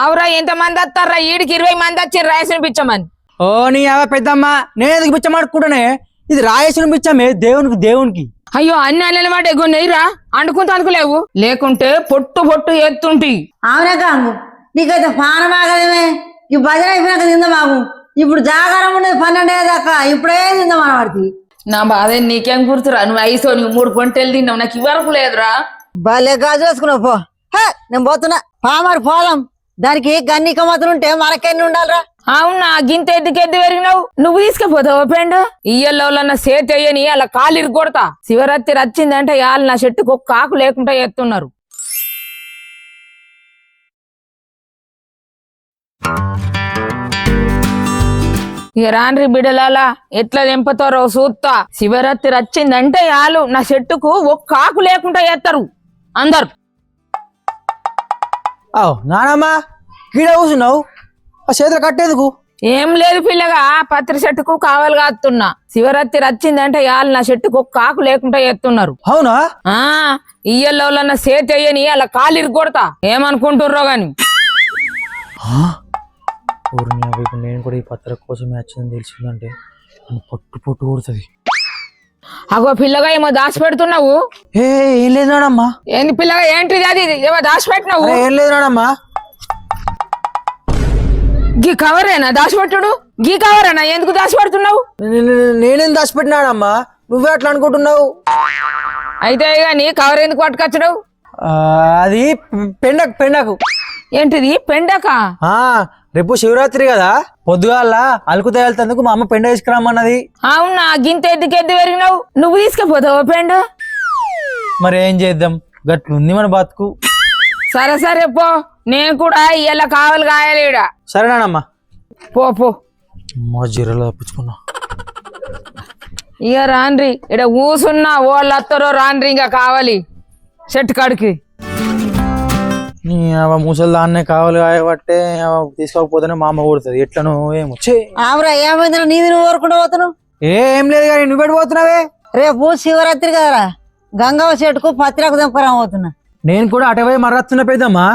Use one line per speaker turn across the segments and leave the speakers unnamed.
ఆవురా ఎంత మంది వస్తారా? ఈడికి ఇరవై మంది వచ్చి రాయసిన పిచ్చమని
ఓ నీ అవ పెద్దమ్మ నేను ఎందుకు పిచ్చమాడుకుంటానే ఇది రాయేసిన పిచ్చమే దేవునికి దేవునికి.
అయ్యో అన్ని అల్లెల మాట ఎగో నెయ్యిరా అండుకుంటూ అనుకోలేవు లేకుంటే పొట్టు పొట్టు ఎత్తుంటి.
అవునా కాము నీకైతే పానం ఆగలేమే. ఈ భజన అయిపోయినాక తిందామాకు ఇప్పుడు జాగారం ఉండేది పన్నెండే దాకా. ఇప్పుడే తిందాం వాడికి.
నా బాధ నీకేం గుర్తురా? నువ్వు ఐసో నువ్వు మూడు పొంటలు తిన్నావు. నాకు ఇవరకు లేదురా.
భలే గాజు వేసుకున్నావు పో. హే, నేను పోతున్నా. పామరు పోదాం. దానికి గన్నిక మాత్రం ఉంటే మనకెన్ని ఉండాలిరా?
అవునా గింత ఎద్దుకెద్దు పెరిగినావు? నువ్వు తీసుకుపోతావు ఫ్రెండ్? ఇయ్యల్లో సేత్ అయ్యని అలా కాలు ఇరుగొడతా శివరాత్రి వచ్చిందంటే వాళ్ళు నా చెట్టుకు ఒక్క ఆకు లేకుండా ఎత్తున్నారు. ఇక రాన్రి బిడలాలా ఎట్లా తెంపుతారో చూస్తా. శివరాత్రి వచ్చిందంటే వాళ్ళు నా చెట్టుకు ఒక్క ఆకు లేకుండా ఎత్తారు. అందరు.
ఓ నానమ్మ కీడ కూర్చున్నావు? ఆ చేతులు కట్టేందుకు?
ఏం లేదు పిల్లగా పత్రి చెట్టుకు కావాలి కాస్తున్నా శివరాత్రి వచ్చిందంటే వాళ్ళు నా చెట్టుకు ఆకు లేకుండా ఎత్తున్నారు.
అవునా?
ఆ ఇయ్యల్లో సేత్ అయ్యని అలా కాలు ఇరుగొడతా ఏమనుకుంటుర్రో గాని.
అవి నేను కూడా ఈ పత్ర కోసమే వచ్చిందని తెలిసిందంటే పొట్టు పొట్టు కొడుతుంది.
అగో పిల్లగా ఏమో దాచి పెడుతున్నావు
ఏ ఏం లేదు నానమ్మా.
ఏంది పిల్లగా ఏంటిది అది? ఏమో దాచి పెట్టినావు
ఏం లేదు నానమ్మా.
గీ కవరేనా దాచిపెట్టుడు? గీ కవరేనా ఎందుకు దాచి పెడుతున్నావు
నేనేం దాచిపెట్టినాడమ్మా నువ్వే అట్లా అనుకుంటున్నావు.
అయితే గాని కవర్ ఎందుకు పట్టుకొచ్చడు
అది పెండకు పెండకు.
ఏంటిది? పెండక?
ఆ రేపు శివరాత్రి కదా? పొద్దుగాల అలుకు తేలుతందుకు మా అమ్మ పెండ తీసుకురామన్నది.
అవునా? గింత ఎద్దుకి ఎద్దు పెరిగినావు? నువ్వు తీసుకుపోతావు పెండు?
మరి ఏం చేద్దాం? గట్లుంది మన బతుకు.
సరే సరే పో. నేను కూడా ఇలా కావాలి కాయలేడ
సరేనానమ్మా
పో పో.
మా జీరలో తప్పించుకున్నా.
ఇక రాన్రి ఇక్కడ కూసున్నా వాళ్ళు వస్తారో రాన్రి ఇంకా కావాలి. చెట్టు కాడికి.
ముసలి దాన్నే కావాలి కాబట్టే తీసుకోకపోతేనే మా అమ్మ కొడుతుంది. ఎట్లనో ఏమో. ఛే!
ఆవురా ఏమైందిరా? నీది నువ్వు ఊరుకుంటూ పోతున్నావు?
ఏ లేదు కానీ నువ్వు పెట్టిపోతున్నావే
రేపు శివరాత్రి కదరా. గంగవ్వ చెట్టుకు పత్రిక దింపరా పోతున్నా.
నేను కూడా అటవై మర్రస్తున్న పెద్దమ్మా.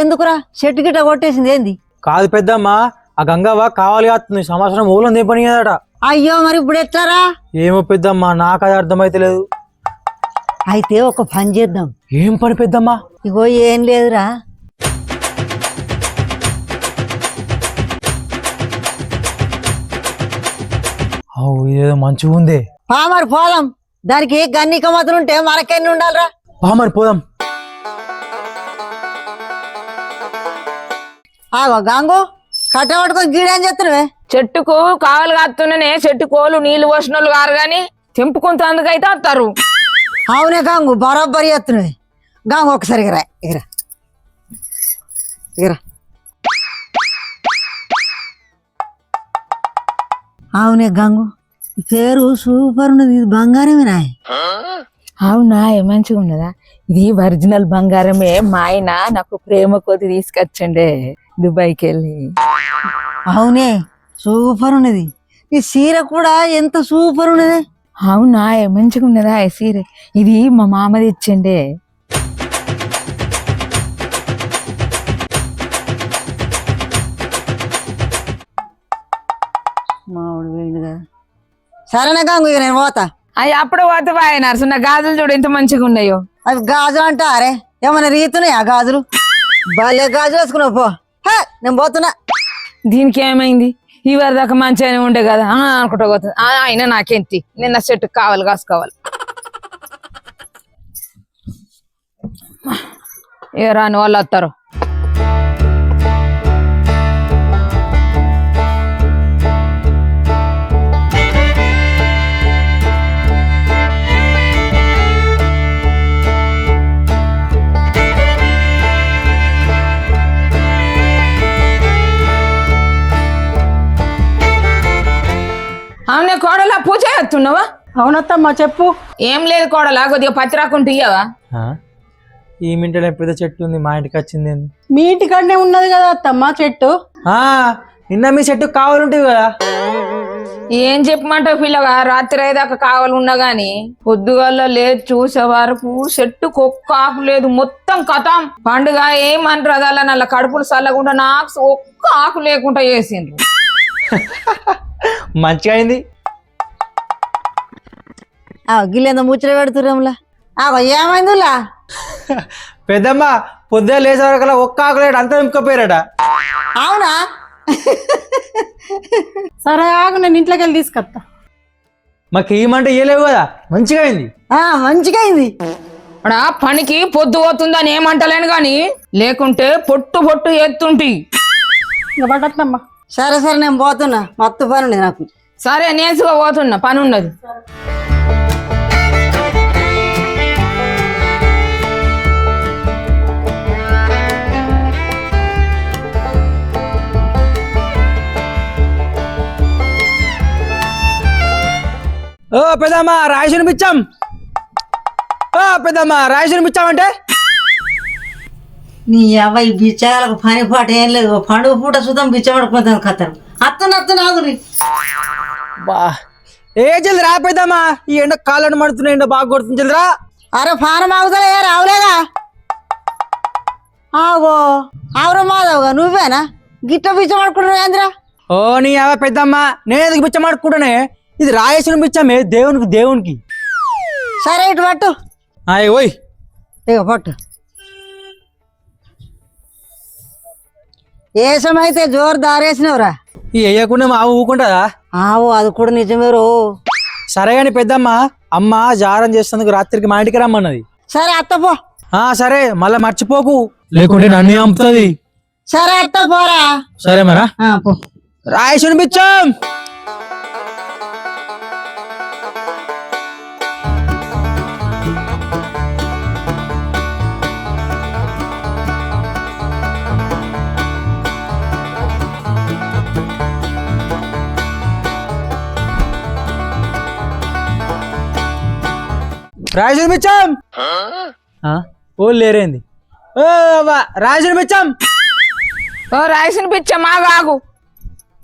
ఎందుకురా? చెట్టు గిట్ట కొట్టేసింది ఏంది?
కాదు పెద్దమ్మా ఆ గంగవ్వ కావాలి కాస్తుంది. సంవత్సరం ఊళ్ళో దింపని కదట
అయ్యో మరి ఇప్పుడు ఎట్లారా?
ఏమో పెద్దమ్మా నాకు అది అర్థమైతలేదు.
అయితే ఒక పని చేద్దాం.
ఏం పని పెద్దమ్మా?
ఇగో ఏం లేదురా.
అవు ఇదేదో మంచిగా ఉంది.
పామరు పోదాం. దానికి గన్నిక మాత్రం ఉంటే మనకెన్ని ఉండాలిరా?
బా మరి పోదాం.
ఆగో గాంగు కట్ట పట్టుకొని గీడేం చేస్తున్నావే?
చెట్టుకు కావాలి కాస్తున్నానే చెట్టు కోలు నీళ్ళు పోసిన వాళ్ళు కారు గాని తెంపుకుంటందుకైతే వస్తారు.
అవునే గాంగు బరాబరి చేస్తున్నావే గాంగు ఒకసారి రా ఇగరా. ఇగరా. అవునే గంగు పేరు సూపర్ ఉన్నది ఇది బంగారమేనా
అవునా ఏ మంచిగా ఉన్నదా? ఇది ఒరిజినల్ బంగారమే మా ఆయన నాకు ప్రేమ కొద్ది తీసుకొచ్చండే దుబాయ్కి వెళ్ళి
అవునే సూపర్ ఉన్నది. ఈ చీర కూడా ఎంత సూపర్ ఉన్నది.
అవునా? మంచిగా ఉన్నదా సీరే? ఇది మా మామ తెచ్చండే.
మామిడి వేయండి కదా సరేనా గంగు ఇక నేను పోతా.
అవి అప్పుడు పోతే బాయ్ నరసన్న గాజులు చూడు ఎంత మంచిగా ఉన్నాయో.
అవి గాజులు అంటా అరే. ఏమైనా రీతున్నాయి ఆ గాజులు? భలే గాజు వేసుకున్నావు పో. హే, నేను పోతున్నా.
దీనికి ఏమైంది? ఈ దాకా మంచిగానే ఉండే కదా. ఆ, అనుకుంటా పోతుంది. అయినా నాకేంటి? నిన్న చెట్టు కావాలి కాసుకోవాలి. ఏ రాని వాళ్ళు వస్తారు.
అవునత్తమ్మా చెప్పు.
ఏం లేదు కోడలా కొద్దిగా పత్రాకుంటూ ఇయ్యవా?
ఆ? ఈ మింటనే పెద్ద చెట్టు ఉంది మా ఇంటికి వచ్చింది?
మీ ఇంటికాడనే ఉన్నది కదా అత్తమ్మ చెట్టు.
ఆ నిన్న మీ చెట్టు కావాలంటుంది కదా.
ఏం చెప్పమంటావు పిల్లగా రాత్రి అయ్యేదాకా కావాలి ఉన్నా గాని పొద్దుగల్ల లేదు చూసే వరకు చెట్టు ఒక్క ఆకు లేదు మొత్తం కథం. పండుగ ఏమంటారు అదల్లా నల్ల కడుపులు చల్లకుండా నాకు ఒక్క ఆకు లేకుండా చేసిండ్రు
మంచిగా అయింది.
గిల్లేందో ముచ్చట పెడుతుర్రంలా ఆ ఏమైందిలా?
పెద్దమ్మ పొద్దున లేచే వరకు ఒక్క ఆకులేడు అంతా నింపుకపోయారట.
అవునా?
సరే ఆగు నేను ఇంట్లోకి వెళ్ళి తీసుకొస్తా
మాకు ఏమంటే ఇయ్యలేవు కదా మంచిగా అయింది.
ఆ, మంచిగా అయింది.
అడా పనికి పొద్దు పోతుందని ఏమంటలేను గాని లేకుంటే పొట్టు పొట్టు ఎత్తుంటి.
ఇంకా
సరే సరే నేను పోతున్నా. మత్తు పని ఉంది నాకు.
సరే నేసుగా పోతున్నా పని ఉన్నది.
ఓ పెద్దమ్మ రాయసిన పిచ్చాం ఓ పెద్దమ్మ రాయసిన పిచ్చామంటే
నీ ఈ బిచ్చగాలకు పని పాట ఏం లేదు. పండుగ పూట చూద్దాం బిచ్చబడుకుంటాను కథను అత్తను అత్తను ఆగురి
బా. ఏ జల్ది రా పెద్దమ్మ. ఈ ఎండ కాళ్ళను మడుతున్నాయి ఎండ బాగా కొడుతుంది జల్ది రా.
అరే పానం ఆగుతలే రావులేగా? ఆగో. ఆవురా మాధవ్గా నువ్వేనా? గిట్ట బిచ్చబడుకుంటున్నావు ఏంద్రా
ఓ నీ అవ పెద్దమ్మ నేను ఆడుకుంటానే ఇది రాయేసిన పిచ్చమే దేవునికి దేవునికి.
సరే ఇటు పట్టు.
ఆయ్ ఓయ్.
ఇక పట్టు. ఏసమైతే జోరు దారేసినవురా?
ఈ వేయకుండా మా ఆవు ఊకుంటుందా?
ఆవు అది కూడా నిజమే రో.
సరే గాని పెద్దమ్మ అమ్మ జారం చేసేందుకు రాత్రికి మా ఇంటికి రమ్మన్నది.
సరే అత్త పో.
ఆ సరే మళ్ళా మర్చిపోకు. లేకుంటే నన్ను చంపుతుంది
సరే అత్త పోరా.
సరే మరా.
ఆ, పో.
రాయేసిన పిచ్చం రాజుని పిచ్చం ఓ లేరేంది? ఓ అవ్వ, రాజుని పిచ్చం
ఓ రాసిన పిచ్చ మాగాగు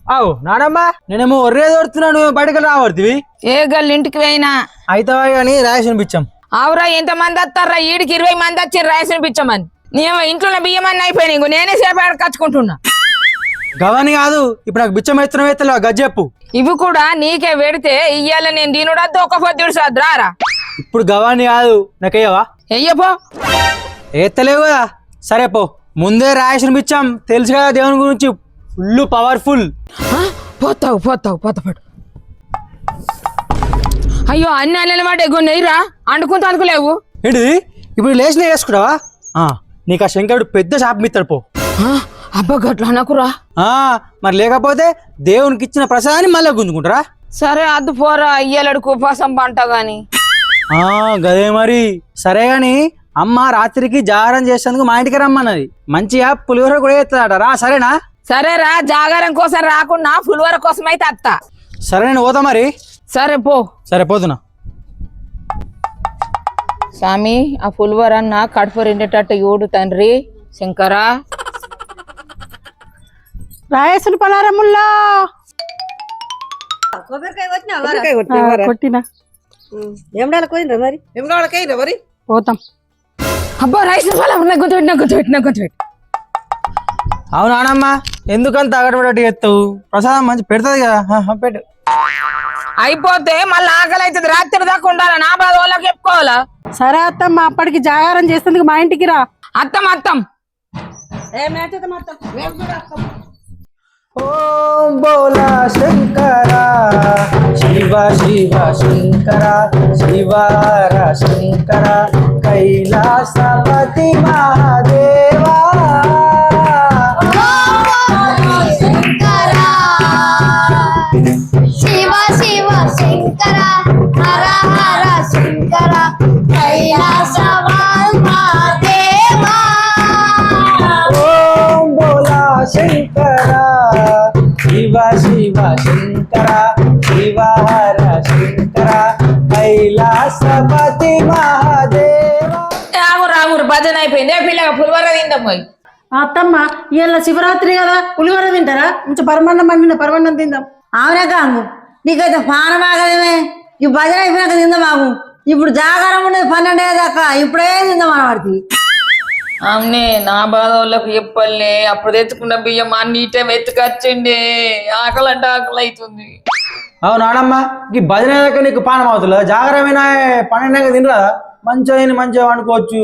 అవు నానమ్మ నేనేమో ఒర్రే దొరుకుతున్నాను బయటకు రావడుతుంది
ఏ గల్లి ఇంటికి పోయినా?
అయితే కానీ రాజుని పిచ్చం.
ఆవురా ఎంత మంది వస్తారా? ఈడికి ఇరవై మంది వచ్చి రాసిన పిచ్చమని. నేను ఇంట్లో బియ్యం అన్నీ అయిపోయినాయి ఇంకో నేనే సేపు కచ్చుకుంటున్నా
గవని కాదు ఇప్పుడు నాకు బిచ్చం ఎత్తున ఎత్తలేవు గజ్జెప్పు
ఇవి కూడా నీకే పెడితే ఇయ్యాల నేను దీనుడద్దు ఒక పొద్దుడు సద్రారా
ఇప్పుడు గవాని కాదు. నాకేయవా
ఎయ్యపో
ఎత్తలేవు కదా. సరే పో. ముందే రాసిన బిచ్చం తెలుసు కదా దేవుని గురించి. Full powerful.
పోతావు పోతావు పోతా పడు అయ్యో అన్ని అల్లెల మాట ఎగో నెయ్యరా అండుకుంటూ అనుకోలేవు.
ఏంటిది? ఇప్పుడు లేచిన వేసుకుంటావా ఆ, నీకు ఆ శంకరుడు పెద్ద శాపం ఇస్తాడు పో.
ఆ, అబ్బా గట్ల అనకురా.
ఆ, మరి లేకపోతే దేవునికి ఇచ్చిన ప్రసాదాన్ని మళ్ళీ గుంజుకుంటారా?
సరే అద్దు పోరా. అయ్యలడుకు ఉపవాసం పంట గాని.
ఆ, గదే మరి. సరే గాని అమ్మ రాత్రికి జాగారం చేసేందుకు మా ఇంటికి రమ్మన్నది. మంచిగా పులిహోర కూడా ఎత్తదట రా సరేనా?
సరేరా జాగారం కోసం రాకుండా పులివర కోసం అయితే అత్త.
సరే నేను పోతా మరి.
సరే పో.
సరే పోతున్నా.
స్వామి ఆ పులివర అన్న కడుపు రెండేటట్టు ఏడు తండ్రి. శంకరా.
రాయేసిన పలారముల్లా. కొట్టినా.
ఏం పోయిండ్రా మరి?
పోతాం.
అబ్బా రైస్ ఫలం నా గుంతు పెట్టిన గుంతు పెట్టిన గుంతు పెట్టి
అవును నానమ్మ ఎందుకంత అగడబడి ఎత్తావు? ప్రసాదం మంచి పెడుతుంది కదా. పెట్టు.
అయిపోతే మళ్ళీ ఆకలి అవుతుంది రాత్రి దాకా ఉండాలి? నా బాధ వాళ్ళకి చెప్పుకోవాలా?
సరే అత్తమ్మ అప్పటికి జాగారం చేసేందుకు మా ఇంటికి రా.
అత్తం అత్తం.
ఓం బోలా శంకర శివ శంకర
శివ శంకర
కైలాసపతి మహాదేవ.
ఆగురు భజన అయిపోయింది. పిల్లగా పులివర తిందాం పోయి.
అత్తమ్మ ఇవాళ శివరాత్రి కదా పులిహోర తింటారా? కొంచెం పరమాన్నం వండిన పరమాన్నం తిందాం.
అవునా కాంగు నీకైతే పానం ఆగలేమే ఈ భజన అయిపోయినాక తిందా మాకు ఇప్పుడు జాగారం ఉండేది పన్నెండే దాకా ఇప్పుడే తిందాం అనబడి
అవునే నా బాధ వాళ్ళకి చెప్పలే అప్పుడు తెచ్చుకున్న బియ్యం అన్ని టైం ఎత్తుకొచ్చిండే ఆకలి అంటే ఆకలి అవుతుంది
అవును నాడమ్మ ఈ భజన అయ్యాక నీకు పానం అవుతుందా? జాగ్రత్తమైన పన్నెండు తినరా? మంచిగా మంచిగా వండుకోవచ్చు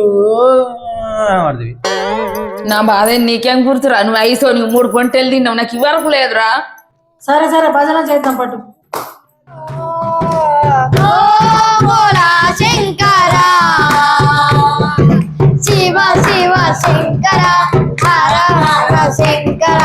పడుతుంది
నా బాధ నీకేం గుర్తురా? నువ్వు ఐసో నువ్వు మూడు కొంటెలు తిన్నావు. నాకు ఇవరకు లేదురా.
సరే సరే భజన చేద్దాం పట్టు.
ఓ బోలా శంకర శివ శివ శంకర హర హర శంకర.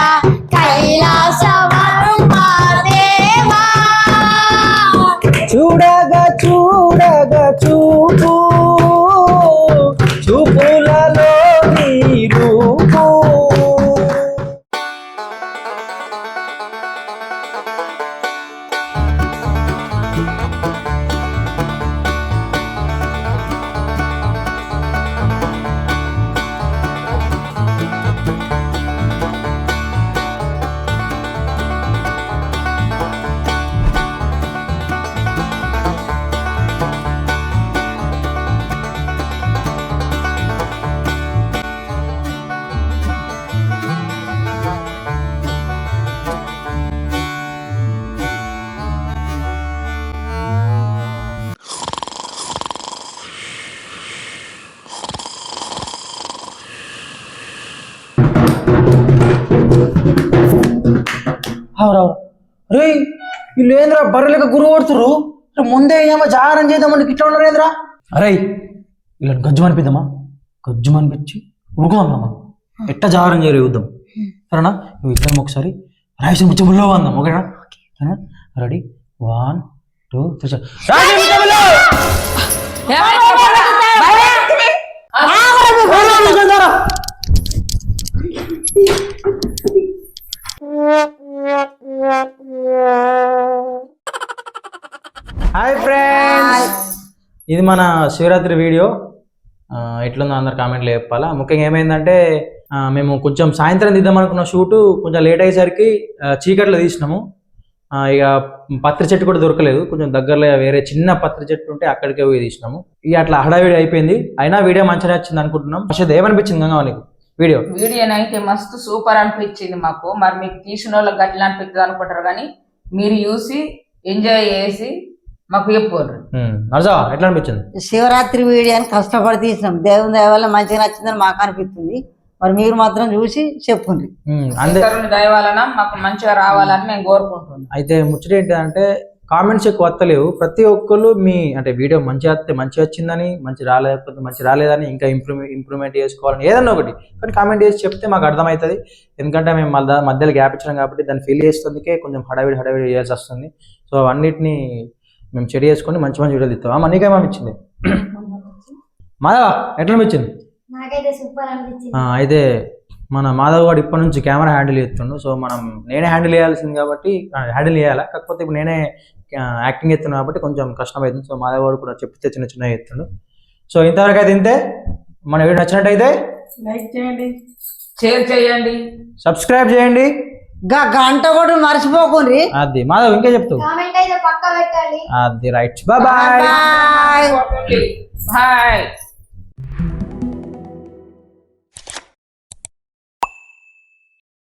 రే వీళ్ళు ఏంద్రా బర్రెలకు గురువు కొడుతురు ముందే ఏమో జాగారం చేద్దామని ఇట్లా ఉండరు ఏంద్రా? అరే వీళ్ళని గజ్జు అనిపిద్దామా గజ్జు అనిపించి ఉడుకుదాం ఎట్ట జాగారం చేయరు యుద్ధం. సరేనా? నువ్వు ఇద్దరం ఒకసారి రాయసం ముచ్చముల్లో అందాం ఓకేనా? సరేనా? రెడీ? వన్ టూ త్రీ రాయసం హాయ్ ఫ్రెండ్స్ ఇది మన శివరాత్రి వీడియో. ఎట్లుందో అందరు కామెంట్లు చెప్పాలా. ముఖ్యంగా ఏమైందంటే ఆ, మేము కొంచెం సాయంత్రం తీద్దాం అనుకున్న షూటు కొంచెం లేట్ అయ్యేసరికి ఆ, చీకట్లో తీసినాము. ఆ, ఇక పత్రి చెట్టు కూడా దొరకలేదు. కొంచెం దగ్గరలో వేరే చిన్న పత్రి చెట్టు ఉంటే అక్కడికే పోయి తీసినాము. ఇక అట్లా హడావిడి అయిపోయింది. అయినా వీడియో మంచిగా వచ్చింది అనుకుంటున్నాం. అసలు ఏమనిపించింది గంగా నీకు? వీడియో.
వీడియో అయితే మస్తు సూపర్ అనిపించింది మాకు. మరి మీకు తీసిన వాళ్ళకి గట్ల అనిపిస్తుంది అనుకుంటారు కానీ మీరు చూసి ఎంజాయ్ చేసి మాకు చెప్పారు
నర్జా ఎట్లా అనిపించింది?
శివరాత్రి వీడియోని కష్టపడి తీసినాం. దేవుని దయ వల్ల మంచిగా నచ్చిందని మాకు అనిపిస్తుంది. మరి మీరు మాత్రం చూసి చెప్పుండ్రి
ఉమ్, అందే
శంకరుని దయ వలన మాకు మంచిగా రావాలని మేము కోరుకుంటున్నాం.
అయితే ముచ్చట ఏంటంటే కామెంట్స్ ఎక్కువ వస్తలేవు. ప్రతి ఒక్కరు మీ అంటే వీడియో మంచిగా వస్తే మంచిగా వచ్చిందని మంచి రాలేకపోతే మంచి రాలేదని ఇంకా ఇంప్రూవ్ ఇంప్రూవ్మెంట్ చేసుకోవాలని ఏదన్నా ఒకటి. కానీ కామెంట్ చేసి చెప్తే మాకు అర్థమవుతుంది. ఎందుకంటే మేము మధ్య మధ్యలో గ్యాప్ ఇచ్చినాం కాబట్టి దాన్ని ఫీల్ చేస్తుందికే కొంచెం హడావిడి హడావిడి చేయాల్సి వస్తుంది. సో అన్నిటిని మేము చెడి చేసుకొని మంచి మంచి వీడియోలు ఇస్తాం అమ్మ నీకేమో అనిపించింది మాధవ ఎట్లా
అనిపించింది?
ఆ, అయితే మన మాధవ్ గారు ఇప్పటి నుంచి కెమెరా హ్యాండిల్ చేస్తుండు. సో మనం నేనే హ్యాండిల్ చేయాల్సింది కాబట్టి హ్యాండిల్ చేయాలా? కాకపోతే ఇప్పుడు నేనే యాక్టింగ్ చేస్తున్నా కాబట్టి కొంచెం కష్టం అవుతుంది సో మాధవ్ గారు కూడా చెప్తే చిన్న చిన్న చేస్తుండు. సో ఇంతవరకు అయితే ఇంతే. మన వీడియో నచ్చినట్టయితే
లైక్ చేయండి
షేర్ చేయండి.
సబ్స్క్రైబ్ చేయండి.
గా గంట కూడా మర్చిపోకుండ్రి
అది మాధవ్ ఇంకే చెప్తావు
కామెంట్ అయితే పక్క పెట్టండి.
అది రైట్. బాయ్.
బాయ్.
బాయ్.